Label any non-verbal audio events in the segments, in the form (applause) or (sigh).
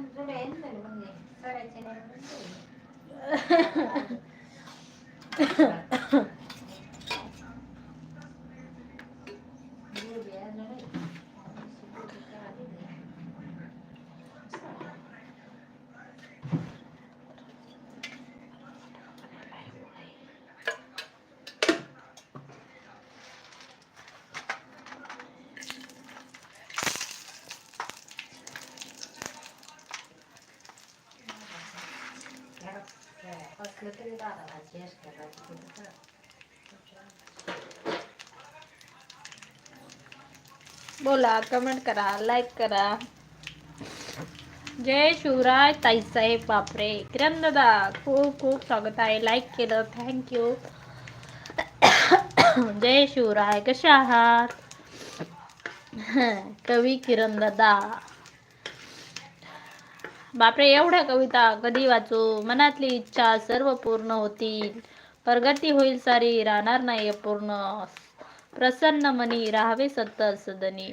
जुडे आहे ना त्याला म्हणजे करायचे नाही म्हणून ते. गुडघे आहे जुडे. गुडघे करा तिथे. असलं तरी दादाला चेस करायची तिथं. बोला कमेंट करा लाईक करा. जय शिवराय ताईसाहेब बापरे. किरण दादा खूप खूप स्वागत आहे. लाईक केलं थँक्यू जय शिवराय कसे आहात? कवी किरण दादा बापरे एवढ्या कविता कधी वाचू? मनातली इच्छा सर्व पूर्ण होतील. प्रगती होईल सारी राहणार नाही अपूर्ण. प्रसन्न मनी राहावे सत्तर सदनी.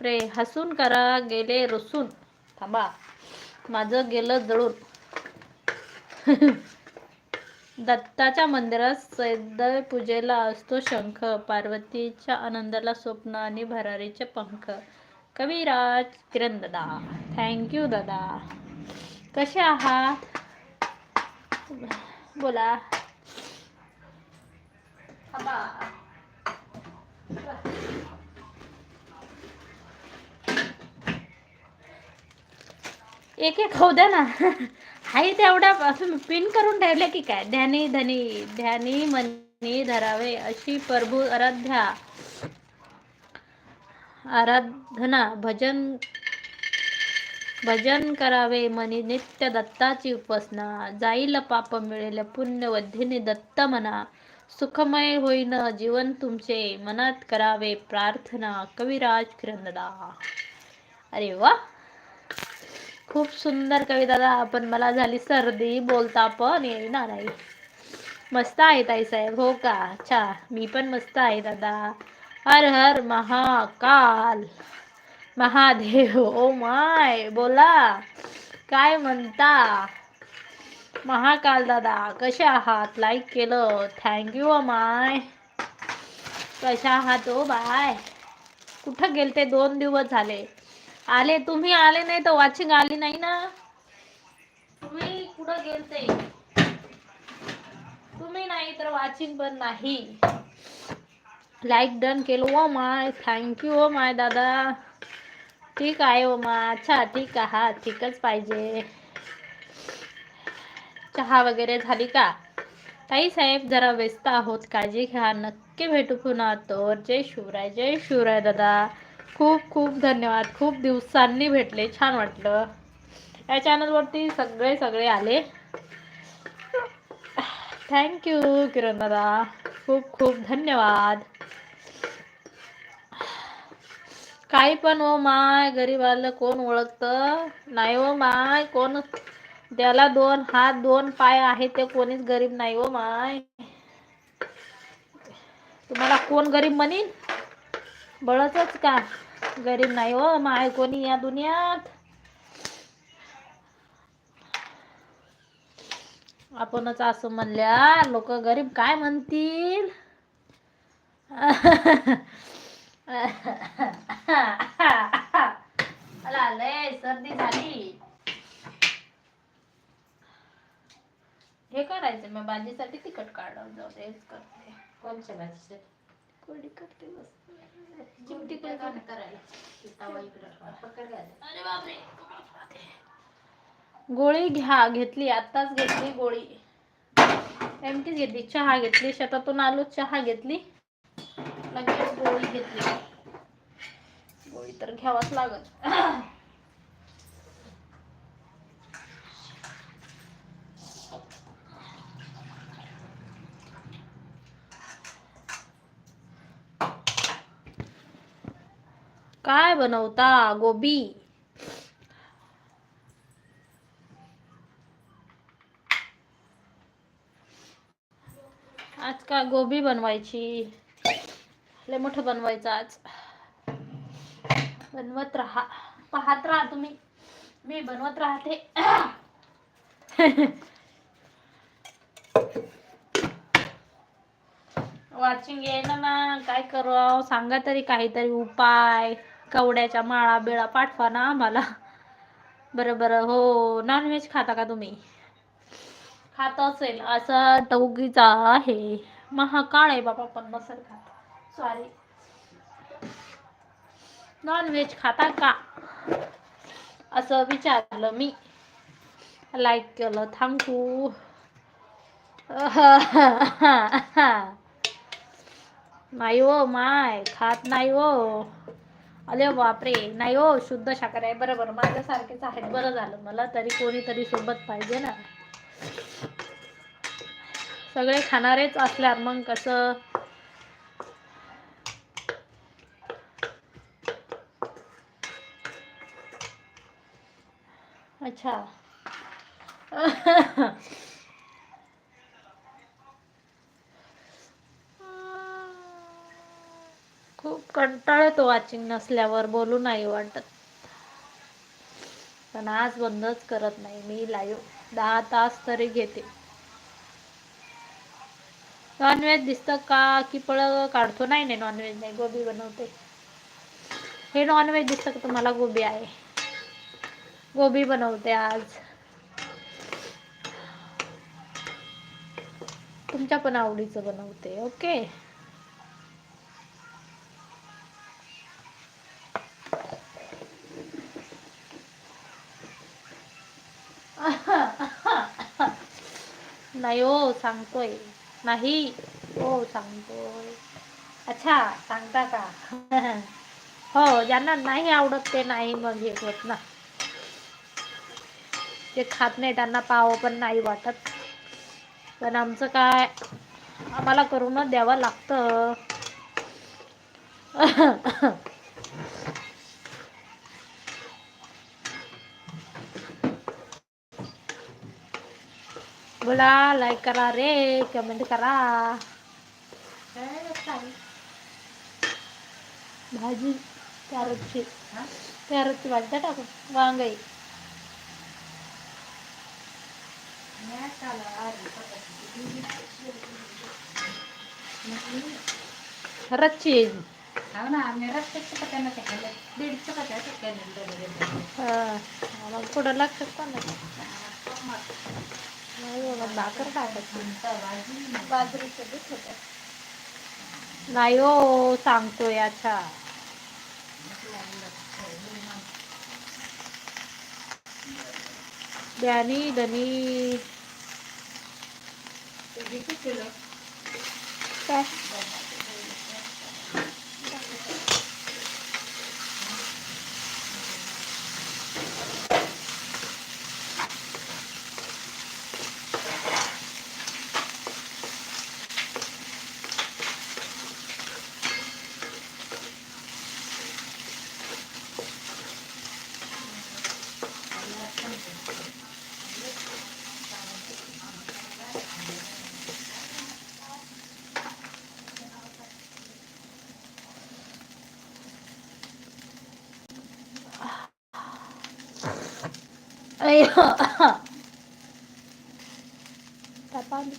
प्रे हसून करा गेले रुसून. थांबा माझं गेलं जळून. (laughs) दत्ताच्या मंदिरात सैद पूजेला असतो शंख पार्वतीच्या आनंदाला स्वप्न आणि भरारीचे पंख. कविराज किरण दादा थँक्यू दादा. कसे आहात? बोला. एक एक खाऊ द्या ना. हाय तेवढ्या पिन करून ठेवले की काय? ध्यानी धनी ध्यानी मनी धरावे अशी प्रभू आराध्या. आराधना भजन भजन करावे मनी नित्य दत्ताची उपासना. जाईल पाप मिळेल पुण्य वधीने दत्त म्हणा सुखमय होईन जीवन तुमचे. मनात करावे प्रार्थना. कविराज किरणदा अरे वा. खूप सुंदर कविता दादा. पण मला झाली सर्दी. बोलता पण येणार आहे मस्त आहे ताई साहेब. हो का? अच्छा. मी पण मस्त आहे दादा. हर हर महाकाल. महादेव. Oh my. बोला. काय म्हणता? महाकाल दादा कसे आहात? लाईक केलं. थँक्यू ओ माय कशा आहात ओ बाय? कुठं गेलते? दोन दिवस झाले. आले? तुम्ही आले नाही तर वॉचिंग आली नाही ना? तुम्ही कुठं गेलते? तुम्ही नाही तर वॉचिंग पण नाही. लाईक डन केलं oh my thank you oh my दादा. ठीक आहे ओ माय अच्छा ठीक आहात ठीकच पाहिजे. चहा वगैरे झाली का? ताई साहेब जरा व्यस्त आहोत. काळजी घ्या. नक्की भेटू पुन्हा तर जय शिवराय जय शिवराय दादा. खूप खूप धन्यवाद. खूप दिवसांनी भेटले. छान वाटलं. या चॅनलवरती सगळे सगळे आले. थँक्यू किरण दादा. खूप खूप धन्यवाद. काही पण ओ माय गरीबाला कोण ओळखतं? नाही ओ माय कोण त्याला दोन हात दोन पाय आहे ते कोणीच गरीब नाही ओ माय. तुम्हाला कोण गरीब म्हणीन? बळच का? गरीब नाही हो माय कोणी या दुनियात. आपणच असं म्हणल्या लोक गरीब काय म्हणतील? (laughs) मला लय सर्दी झाली. हे करायचं मी भाजीसाठी तिखट काढलं जाऊ दे हेच करते. कोणच्या भाजीचे? कोणी करते बस चिमटी पण काम करायला? तवा इकडं पकड घ्या. अरे बापरे गोळी घ्या घेतली आत्ताच घेतली गोळी. एमटीच घेतली चहा घेतली शेतातून आलो चहा घेतली. लगेच गोळी घेतली. गोळी तर घ्यावाच लागत काय बनवता गोबी? आज का गोबी बनवायची? लय मोठं बनवायचं आज. बनवत राहा. पाहत राहा तुम्ही. मी बनवत राहते. (laughs) वॉचिंग येणं ना. काय करू सांगा तरी काहीतरी उपाय. कवड्याच्या माळा बिळा पाठवा ना आम्हाला. बरं बरं. हो नॉनव्हेज खाता का तुम्ही? खात असेल. असं टवगीचा आहे. महाकाळ आहे बाबा पण नसेल खात. सॉरी नॉनव्हेज खाता का? असं विचारलं मी. लाईक केलं. थँक्यू (laughs) नाही ओ माय. खात नाही ओ अरे बापरे. नाही हो शुद्ध शाकाहारी आहे. बरोबर. माझ्यासारखेच आहेत. बरं झालं. मला तरी कोणीतरी सोबत पाहिजे ना. सगळे खाणारेच असल्यावर मग कसं? अच्छा. (laughs) कंटाळतो वाचिंग नसल्यावर बोलू नाही वाटत. पण आज बंदच करत नाही. मी लाईव्ह दहा तास तरी घेते. नॉनव्हेज दिसतं का की पळ काढतो? नाही नाही नॉनव्हेज नाही. गोबी बनवते. हे नॉनव्हेज दिसतं का तुम्हाला? गोबी आहे. गोबी बनवते आज. तुमच्या पण आवडीचं बनवते. ओके? नाही हो सांगतोय. नाही हो सांगतोय. अच्छा सांगता का? (laughs) हो ज्यांना नाही आवडत ते नाही मग हे होत ना. ते खात नाही त्यांना पाव पण नाही वाटत. पण आमचं काय आम्हाला करूनच द्यावं लागतं. (laughs) बोला लाईक करा रे कमेंट करा भाजी कॅरटची कॅरटची भाजी द्या टाकून वांगाई रच्ची हो ना आम्ही रस्ते चपात्यानं ते खाल्लं दीड चपात्या असं केलं डबे मग पुढं लक्षात पण नाही नाही बाबा, भाकर टाकायची बाजरीचं दूध होतं. नाही हो सांगतोय अच्छा द्यानी धनी. काय? अय्यो. त्या पाणी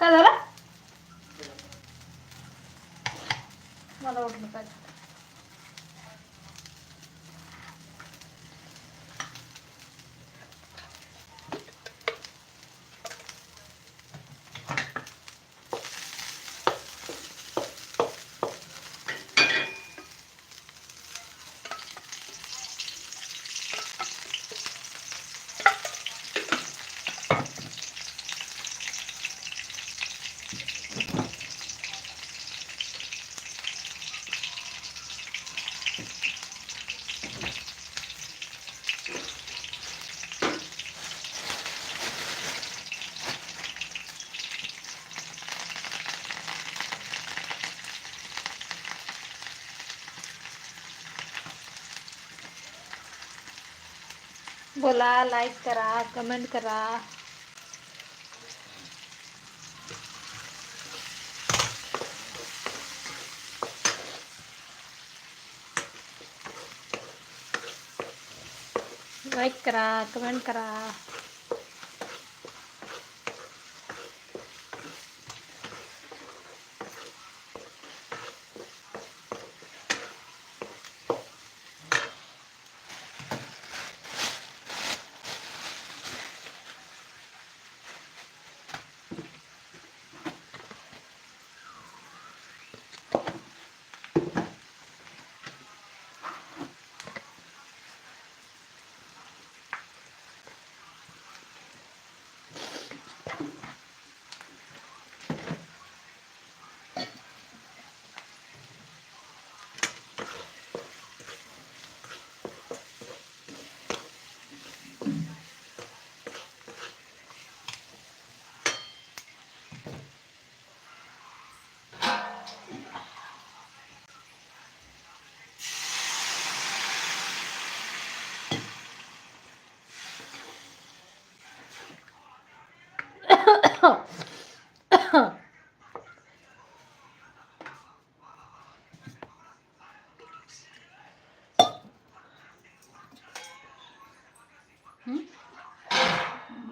काय झालं मला ओढणं काय झालं बोला लाईक करा कमेंट करा. लाईक करा कमेंट करा.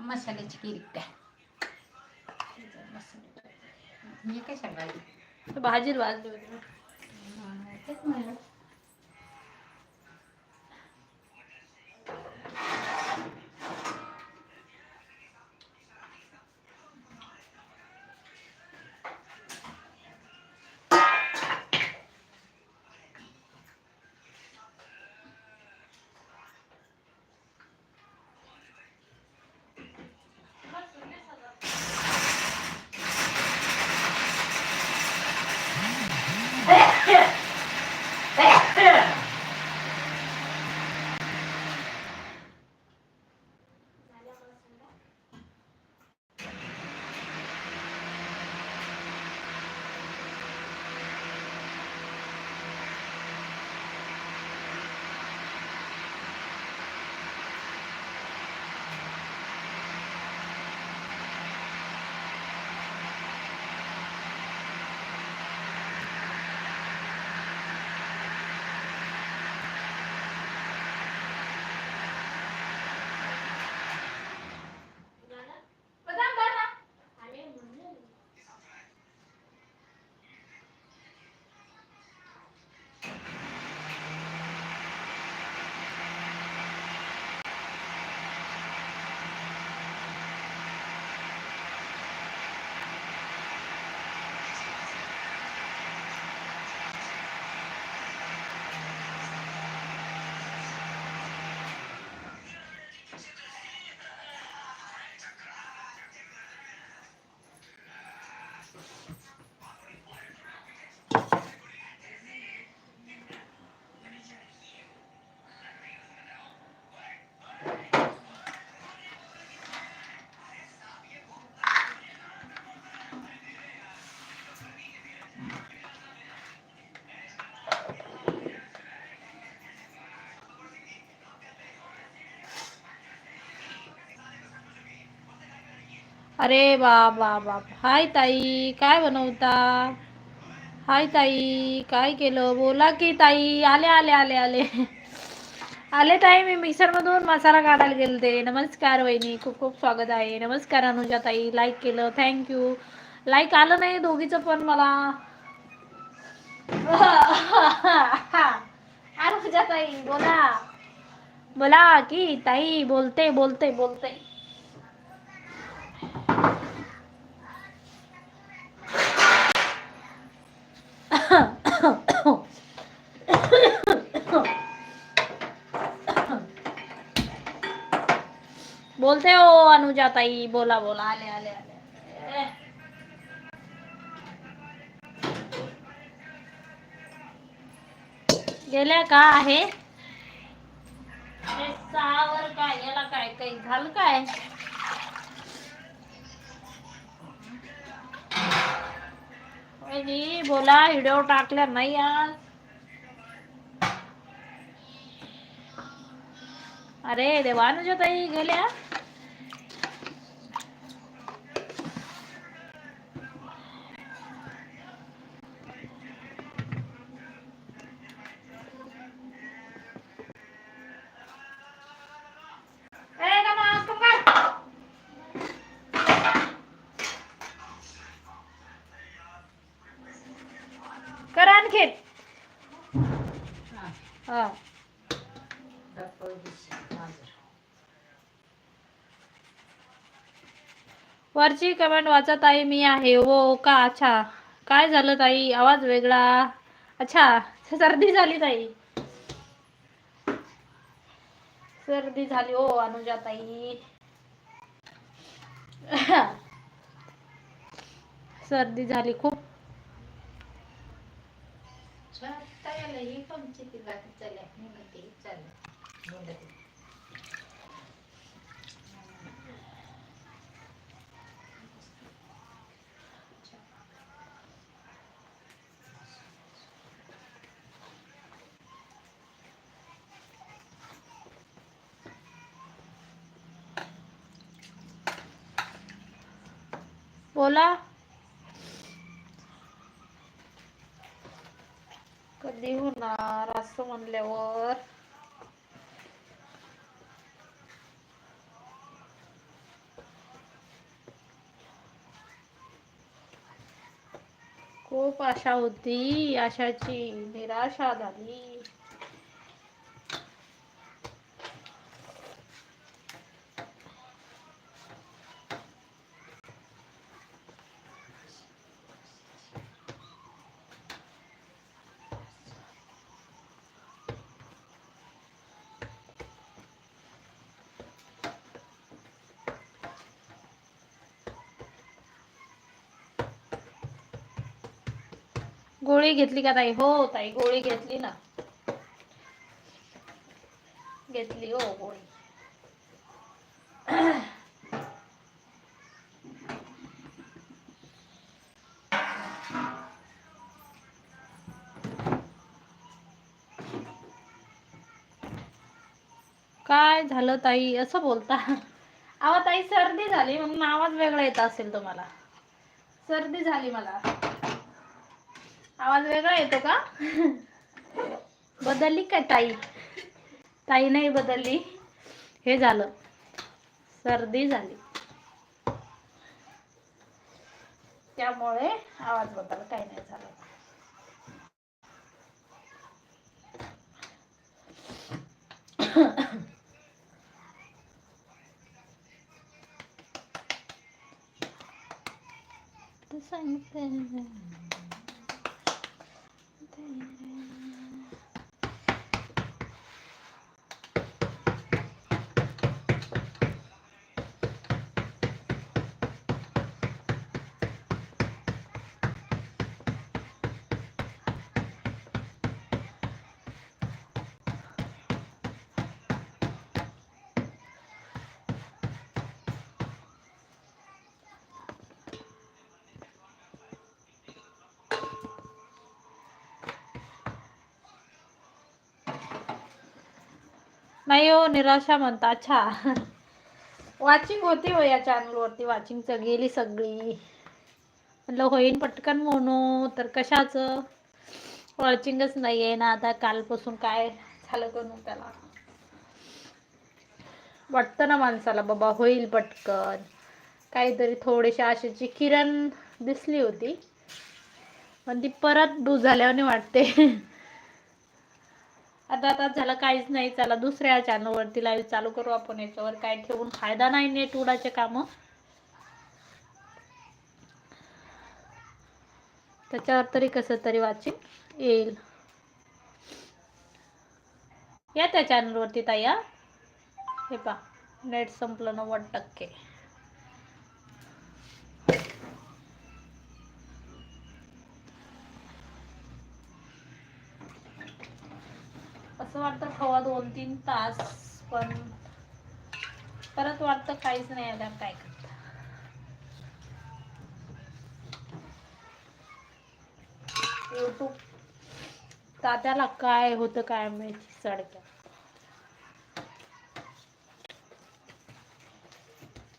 मसाल्याची केली काय? हे काय सांगायला भाजी? वाजली तेच म्हणलं. अरे बाप बाप बाप हाय ताई काय बनवता? हाय ताई काय केलं? बोला की ताई आले आले आले आले. आले ताई मी मिक्सरमधून मसाला काढायला गेले ते नमस्कार वहिनी खूप खूप स्वागत आहे. नमस्कार अनुजा ताई लाईक केलं थँक्यू लाईक आलं नाही दोघीचं पण मला. (laughs) अनुजा ताई बोला. बोला की ताई बोलते बोलते बोलते. हो अनुजा ताई बोला बोला, आले आले आले गेल्या का आहे? हे सहावर काय, याला काय, काही झालं काय? बोला, व्हिडिओ टाकल्या नाही आज. अरे देवा अनुजा ताई गेल्या? आणखीन हा. वरची कमेंट वाचत आहे मी आहे. हो का? अच्छा. काय झालं ताई? आवाज वेगळा. अच्छा. सर्दी झाली ताई. सर्दी झाली. हो अनुजा ताई. (laughs) सर्दी झाली खूप. छातायाला ही पंची बाकी चालल्या. मी म्हणते ही बोला कधी होणार असं म्हणल्यावर खूप आशा होती आशाची निराशा झाली गोळी घेतली का ताई? हो ताई गोळी घेतली ना. घेतली हो गोळी. काय झालं ताई? असं बोलता. आवा ताई सर्दी झाली म्हणून आवाज वेगळा येत असेल तुम्हाला. सर्दी झाली मला. आवाज वेगळा येतो का? बदलली काय ताई? ताई नाही बदलली. हे झालं. सर्दी झाली. त्यामुळे आवाज बदल काही नाही झालं. (coughs) सांगते. 嗯 नाही हो निराशा म्हणता. अच्छा. वाचिंग होती हो या चॅनलवरती वाचिंगचं गेली सगळी. म्हटलं होईन पटकन म्हणू तर कशाचं? वॉचिंगच नाही आहे ना आता कालपासून काय झालं करू त्याला? वाटतं ना माणसाला बाबा होईल पटकन. काहीतरी थोडीशी आशेची किरण दिसली होती. पण ती परत डू झाल्याने वाटते. आता आता झालं काहीच नाही चला दुसऱ्या चॅनलवरती लाईव्ह चालू करू आपण. याच्यावर काय ठेवून फायदा नाही नेट उडाचे काम. त्याच्यावर तरी कसं तरी वाचिन येईल. या त्या चॅनलवरती ताई हे. पा नेट संपलं नव्वद टक्के. असं वाटतं ठवा दोन तीन तास पण परत वाटतं काहीच नाही आल्यावर काय करता. यूट्यूब तात्याला काय होत काय माहिती सडक्या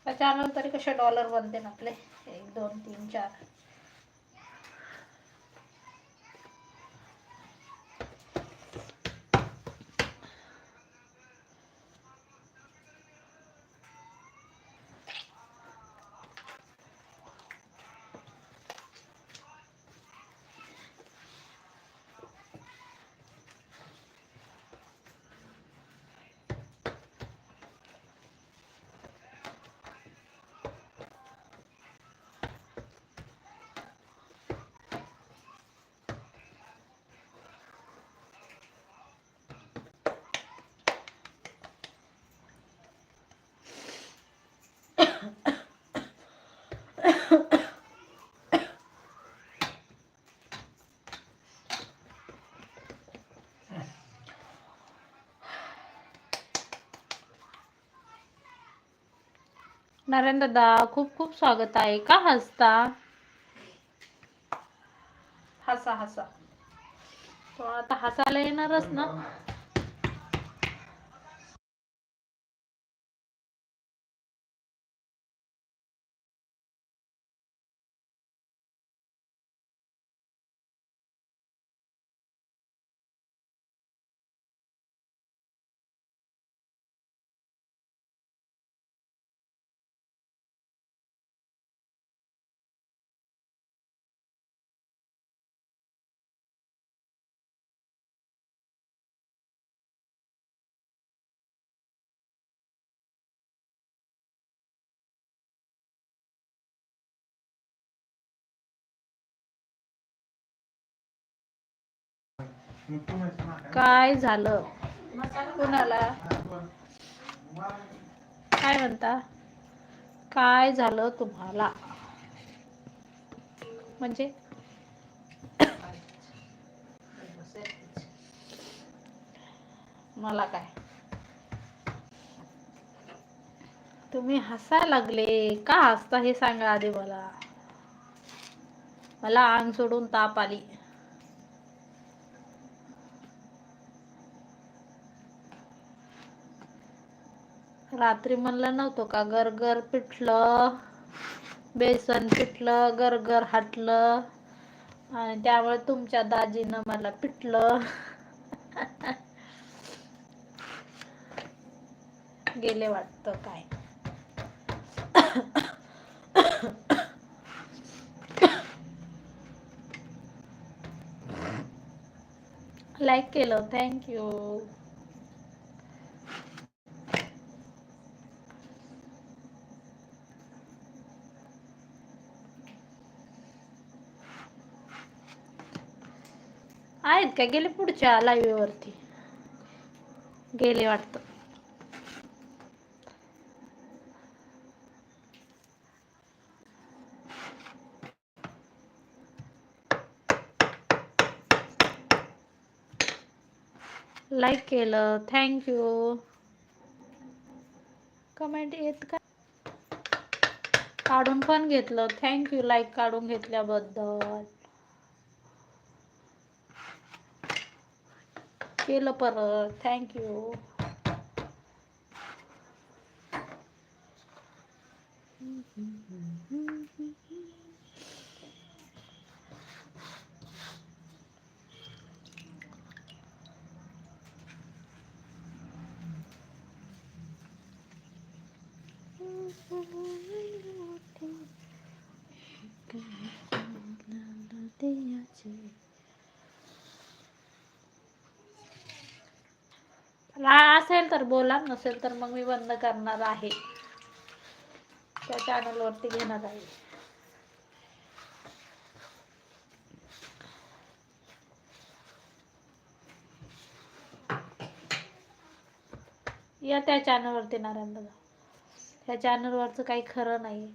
त्याच्यानंतर कसे डॉलर बनते ना आपले? एक दोन तीन चार. नारायण दादा खूप खूप स्वागत आहे. का हसता? हसा हसा. तो आता हसायला येणारच ना? काय झालं? कुणाला? काय म्हणता? काय झालं तुम्हाला? म्हणजे? मला काय? तुम्ही हसायला लागले. का हसता हे सांगा आधी मला. मला आंग सोडून ताप आली. रात्री म्हणलं नव्हतं का? गरगर पिठलं बेसन पिठलं गरगर हाटलं आणि त्यामुळे तुमच्या दाजीनं मला पिटलं गेले वाटतं काय? (coughs) लाईक केलं. थँक्यू आहेत का? गेले पुढच्या लाईव्ह वरती. गेले वाटतं. लाईक केलं. थँक्यू कमेंट येत का? काढून पण घेतलं. थँक्यू लाईक काढून घेतल्याबद्दल. केलं परत थँक्यू ला- असेल तर बोला नसेल तर मग मी बंद करणार आहे. त्या चॅनल वरती घेणार आहे. या त्या चॅनल वरती नारायण दादा त्या चॅनलवरचं काही खरं नाही